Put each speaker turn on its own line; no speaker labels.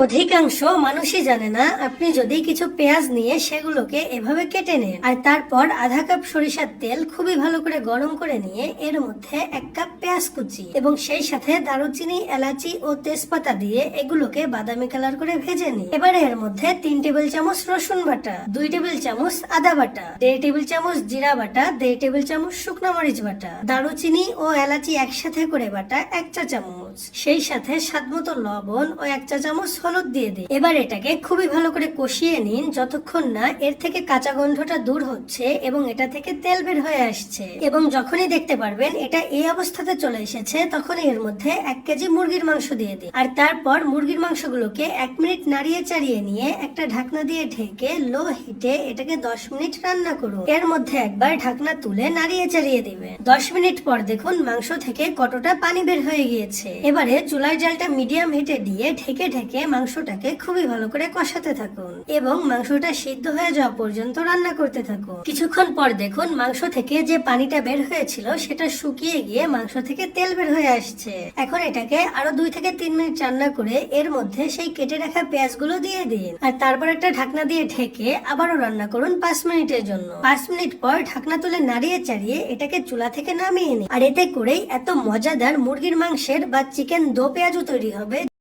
অধিকাংশ মানুষই জানে না, আপনি যদি কিছু পেঁয়াজ নিয়ে সেগুলোকে এভাবে কেটে নেন আর তারপর আধা কাপ সরিষার তেল খুবই ভালো করে গরম করে নিয়ে এর মধ্যে এক কাপ পেঁয়াজ কুচি এবং সেই সাথে দারুচিনি, এলাচি ও তেজপাতা দিয়ে এগুলোকে বাদামি কালার করে ভেজে নিই এবারে এর মধ্যে তিন টেবিল চামচ রসুন বাটা, দুই টেবিল চামচ আদা বাটা, দেড় টেবিল চামচ জিরা বাটা, দেড় টেবিল চামচ শুকনো মরিচ বাটা, দারুচিনি ও এলাচি একসাথে করে বাটা এক চা চামচ। সেই সাথে স্বাদ মতো লবণ ও এক চা চামচ হলুদ দিয়ে দিন এবার এটাকে খুবই ভালো করে কষিয়ে নিন যতক্ষণ না এর থেকে কাঁচা গন্ধটা দূর হচ্ছে এবং এটা থেকে তেল বের হয়ে আসছে। এবং যখনই দেখতে পারবেন এটা এই অবস্থাতে চলে এসেছে তখন এর মধ্যে এক কেজি মুরগির মাংস দিয়ে দিন আর তারপর মুরগির মাংসগুলোকে এক মিনিট নাড়িয়ে চাড়িয়ে নিয়ে একটা ঢাকনা দিয়ে ঢেকে লো হিটে এটাকে দশ মিনিট রান্না করুন। এর মধ্যে একবার ঢাকনা তুলে নাড়িয়ে চাড়িয়ে দিবেন। দশ মিনিট পর দেখুন মাংস থেকে কতটা পানি বের হয়ে গিয়েছে। এবারে চুলার জালটা মিডিয়াম হিটে দিয়ে ঢেকে ঢেকে মাংসটাকে খুবই ভালো করে কষাতে থাকুন এবং মাংসটা সিদ্ধ হয়ে যাওয়া পর্যন্ত রান্না করতে থাকুন। কিছুক্ষণ পর দেখুন মাংস থেকে যে পানিটা বের হয়েছিল সেটা শুকিয়ে গিয়ে মাংস থেকে তেল বের হয়ে আসছে। এখন এটাকে আরও দুই থেকে তিন মিনিট রান্না করে এর মধ্যে সেই কেটে রাখা পেঁয়াজগুলো দিয়ে দিন। আর তারপর একটা ঢাকনা দিয়ে ঢেকে আবারও রান্না করুন পাঁচ মিনিটের জন্য। পাঁচ মিনিট পর ঢাকনা তুলে নাড়িয়ে চাড়িয়ে এটাকে চুলা থেকে নামিয়ে নিন। আর এতে করেই এত মজাদার মুরগির মাংসের বা চিকেন দো পেঁয়াজও তৈরি হবে।